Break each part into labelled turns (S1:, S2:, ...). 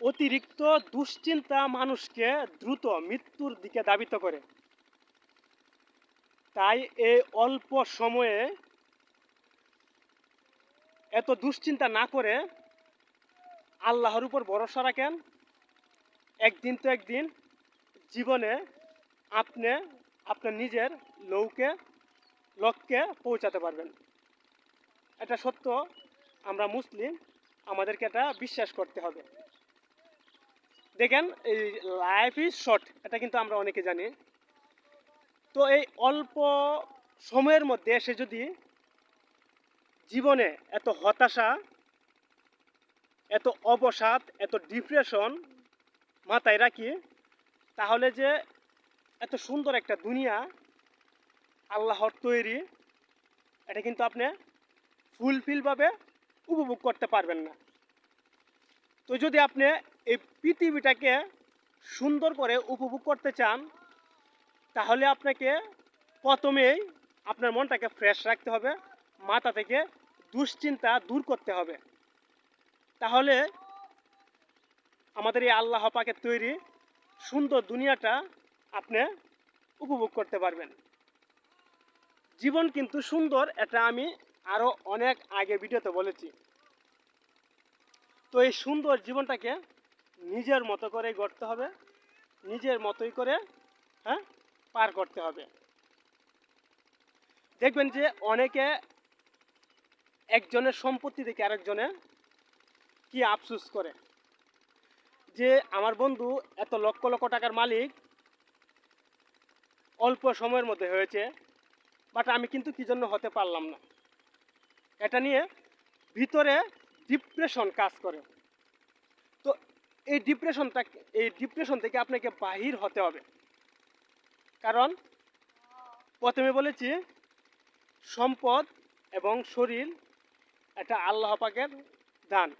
S1: অতিরিক্ত দুশ্চিন্তা মানুষকে দ্রুত মৃত্যুর দিকে ধাবিত করে। তাই এই অল্প সময়ে এত দুশ্চিন্তা না করে আল্লাহর উপর ভরসা রাখেন। একদিন তো একদিন জীবনে আপনি আপনার নিজের লৌকে, লক্ষ্যে পৌঁছাতে পারবেন। এটা সত্য, আমরা মুসলিম, আমাদেরকে এটা বিশ্বাস করতে হবে। দেখেন, এই লাইফ ইজ শর্ট এটা কিন্তু আমরা অনেকে জানি। তো এই অল্প সময়ের মধ্যে এসে যদি জীবনে এত হতাশা, এত অবসাদ, এত ডিপ্রেশন মাথায় রাখি তাহলে যে এত সুন্দর একটা দুনিয়া আল্লাহর তৈরি, এটা কিন্তু আপনি ফুলফিলভাবে উপভোগ করতে পারবেন না। তো যদি আপনি এই পৃথিবীটাকে সুন্দর করে উপভোগ করতে চান, তাহলে আপনাকে প্রথমেই আপনার মনটাকে ফ্রেশ রাখতে হবে, মাথা থেকে দুশ্চিন্তা দূর করতে হবে। তাহলে আমাদের এই আল্লাহ পাকের তৈরি সুন্দর দুনিয়াটা আপনি উপভোগ করতে পারবেন। জীবন কিন্তু সুন্দর, এটা আমি আরও অনেক আগে ভিডিওতে বলেছি। তো এই সুন্দর জীবনটাকে নিজের মতো করে গড়তে হবে, নিজের মতোই করে হ্যাঁ পার করতে হবে। দেখবেন যে অনেকে একজনের সম্পত্তি থেকে আরেকজনে কি আফসুস করে। যে আমার বন্ধু এত লক্ষ লক্ষ টাকার মালিক অল্প সময়ের মধ্যে হয়েছে, বাট আমি কিন্তু কি জন্য হতে পারলাম না? এটা নিয়ে ভিতরে ডিপ্রেশন কাজ করে। এই ডিপ্রেশনটা, এই ডিপ্রেশন থেকে আপনাকে বাহির হতে হবে। কারণ প্রথমে বলেছি, সম্পদ এবং শরীর এটা আল্লাহ পাকের দান।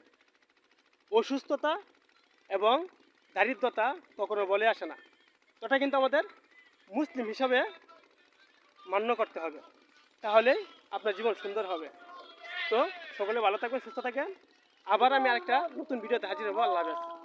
S1: অসুস্থতা এবং দারিদ্রতা কখনো বলে আসে না। এটা কিন্তু আমাদের মুসলিম হিসাবে মান্য করতে হবে। তাহলে আপনার জীবন সুন্দর হবে। তো সকলে ভালো থাকবেন, সুস্থ থাকেন আবার আমি আরেকটা নতুন ভিডিওতে হাজির হব। আল্লাহ হাফেজ।